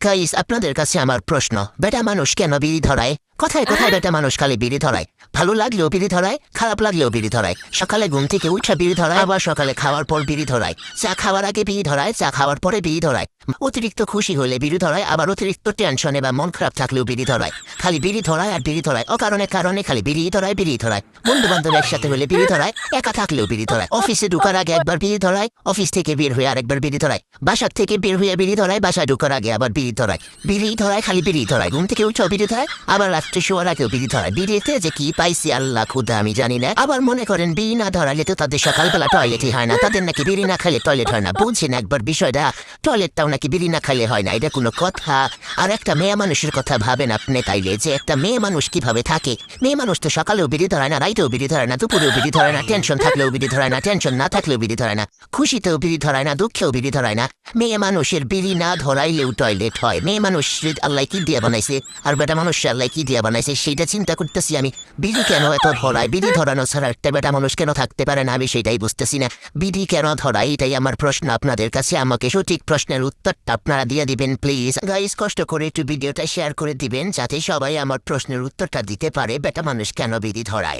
Guys আপনাদের কাছে আমার প্রশ্ন বেটা মানুষ কেন বিড়ি ধরায় কোথায় কোথায় বেটা মানুষ খালি বিড়ি ধরায় ভালো লাগলেও বিড়ি ধরায় খারাপ লাগলেও বিড়ি ধরায় সকালে ঘুম থেকে উঠে বিড়ি ধরায় আবার সকালে খাওয়ার পর বিড়ি ধরায় চা খাওয়ার আগে বিড়ি ধরায় চা খাওয়ার পরে বিড়ি ধরায় অতিরিক্ত খুশি হলে বিড়ি ধরায় আবার অতিরিক্ত টেনশনে বা মন খারাপ থাকলেও বিড়ি ধরায় খালি বিড়ি ধরায় আর বিড়ি ধরায় অকারণে কারণে খালি বিড়ি ধরায় বিড়ি ধরায় বন্ধু বান্ধব একসাথে হলে বিড়ি ধরায় একা থাকলেও বিড়ি ধরায় অফিসে ঢুকার আগে একবার বিড়ি ধরায় অফিস থেকে বের হয়ে আরেকবার বিড়ি ধরায় বাসার থেকে বের হয়ে বিড়ি ধরায় বাসায় ঢুকার আগে আবার বিড়ি ধরায় বিড়ি ধরায় খালি বিড়ি ধরায় ঘুম থেকে উঠেও বিড়ি ধরায় আবার রাত্রে শোয়ার বিড়ি ধরায়। বিড়িতে যে কি পাইছি আল্লাহ খুদা আমি জানি না। আবার মনে করেন বিড়ি না ধরালে তো তাদের সকালবেলা টয়লেটই হয় না। তাদের নাকি বিড়ি না খেলে টয়লেট হয় না। বুঝছেন একবার বিষয়টা। টয়লেটটাও নাকি বিড়ি না খেলে হয় না। এটা কোনো কথা। আর একটা মেয়ে মানুষের কথা ভাবেন আপনি তাইলে যে একটা মেয়ে মানুষ কীভাবে থাকে? মেয়ে মানুষ তো সকালেও বিড়ি ধরায় না, রাইতেও বিড়ি ধরায় না, দুপুরেও বিড়ি ধরায় না টেনশন থাকলেও বিড়ি ধরায় না টেনশন না থাকলেও বিড়ি ধরায় না, খুশিতেও বিড়ি ধরায় না, দুঃখেও বিড়ি ধরায় না। মেয়ে মানুষের বিড়ি না ধরাইলেও টয়লেট হয়। মেয়ে মানুষ আল্লাহ কি দিয়ে বানাইছে? আর বেটা মানুষ আল্লাহ কি দিয়ে বানাইছে, সেইটা চিন্তা করতেছি আমি। বিধি কেন এত ধরায়? বিধি ধরানো ছাড়া একটা বেটা মানুষ কেন থাকতে পারে না? আমি সেটাই বুঝতেছি না। বিধি কেন ধরায়? এটাই আমার প্রশ্ন আপনাদের কাছে। আমাকে সঠিক প্রশ্নের উত্তরটা আপনারা দিয়ে দিবেন, প্লিজ। গাইস কষ্ট করে একটু ভিডিওটা শেয়ার করে দিবেন, যাতে সবাই আমার প্রশ্নের উত্তরটা দিতে পারে। বেটা মানুষ কেন বিধি ধরায়?